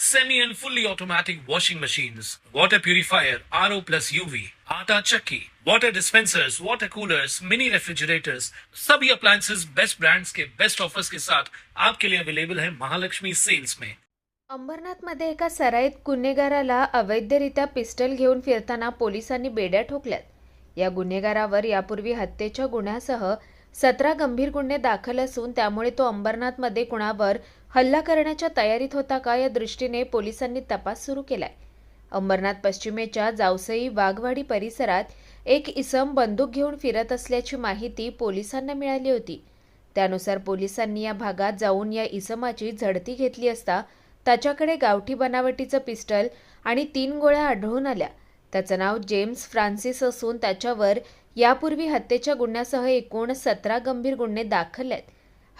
semi and fully automatic washing machines, water purifier, RO plus UV, आटा चक्की, water dispensers, water coolers, mini refrigerators, सभी appliances best brands के best offers के साथ आपके लिए अवेलेबल है महालक्ष्मी सेल्स में। अंबरनाथमध्ये एका सराईत गुन्हेगाराला अवैधरित्या पिस्टल घेऊन फिरताना पोलिसांनी बेड्या ठोकल्यात. या गुन्हेगारावर यापूर्वी हत्येच्या गुन्ह्यासह सतरा गंभीर गुन्हे दाखल असून त्यामुळे तो अंबरनाथमध्ये कुणावर हल्ला करण्याच्या तयारीत होता का या दृष्टीने पोलिसांनी तपास सुरू केलाय. अंबरनाथ पश्चिमेच्या जावसई वाघवाडी परिसरात एक इसम बंदूक घेऊन फिरत असल्याची माहिती पोलिसांना मिळाली होती. त्यानुसार पोलिसांनी या भागात जाऊन या इसमाची झडती घेतली असता त्याच्याकडे गावठी बनावटीचं पिस्टल आणि तीन गोळ्या आढळून आल्या. त्याचं नाव जेम्स फ्रान्सिस असून त्याच्यावर यापूर्वी हत्येच्या गुन्ह्यासह एकूण सतरा गंभीर गुन्हे दाखल आहेत.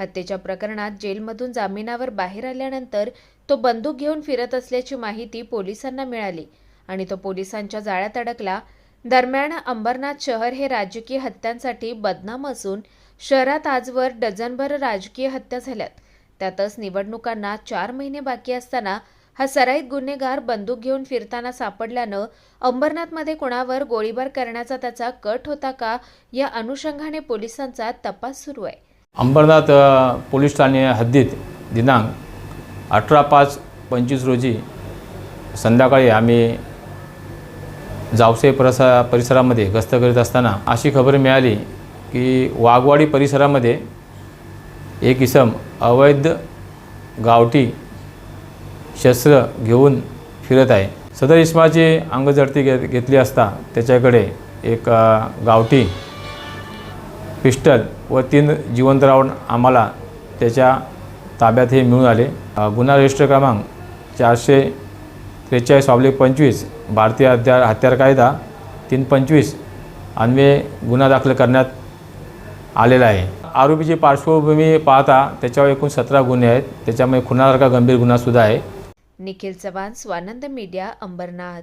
हत्येच्या प्रकरणात जेलमधून जामिनावर बाहेर आल्यानंतर तो बंदूक घेऊन फिरत असल्याची माहिती पोलिसांना मिळाली आणि तो पोलिसांच्या जाळ्यात अडकला. दरम्यान अंबरनाथ शहर हे राजकीय हत्यांसाठी बदनाम असून शहरात आजवर डझनभर राजकीय हत्या झाल्यात. त्यातच निवडणुकांना चार महिने बाकी असताना हा सराईत गुन्हेगार बंदूक घेऊन फिरताना सापडल्यानं अंबरनाथमध्ये कोणावर गोळीबार करण्याचा त्याचा कट होता का या अनुषंगाने पोलिसांचा तपास सुरू आहे. अंबरनाथ पोलीस ठाणे हद्दीत दिनांक अठरा पाच पंचवीस रोजी संध्याकाळी आम्ही जावसे परसा परिसरामध्ये गस्त करीत असताना अशी खबर मिळाली की वाघवाडी परिसरामध्ये एक इसम अवैध गावठी शस्त्र घेऊन फिरत आहे. सदर इसमाची अंगझडती घे घेतली असता त्याच्याकडे एक गावठी पिस्टल व तीन जिवंत राहून आम्हाला त्याच्या ताब्यात हे मिळून आले. गुन्हा रजिस्टर क्रमांक चारशे त्रेचाळीस ऑब्लिक पंचवीस भारतीय हत्यार हत्यार कायदा तीन पंचवीस अन्वये गुन्हा दाखल करण्यात आलेला आहे. आरोपीची पार्श्वभूमी पाहता त्याच्यावर एकूण सतरा गुन्हे आहेत. त्याच्यामुळे खुनासारखा गंभीर गुन्हासुद्धा आहे. निखिल चव्हाण स्वानंद मीडिया अंबरनाथ.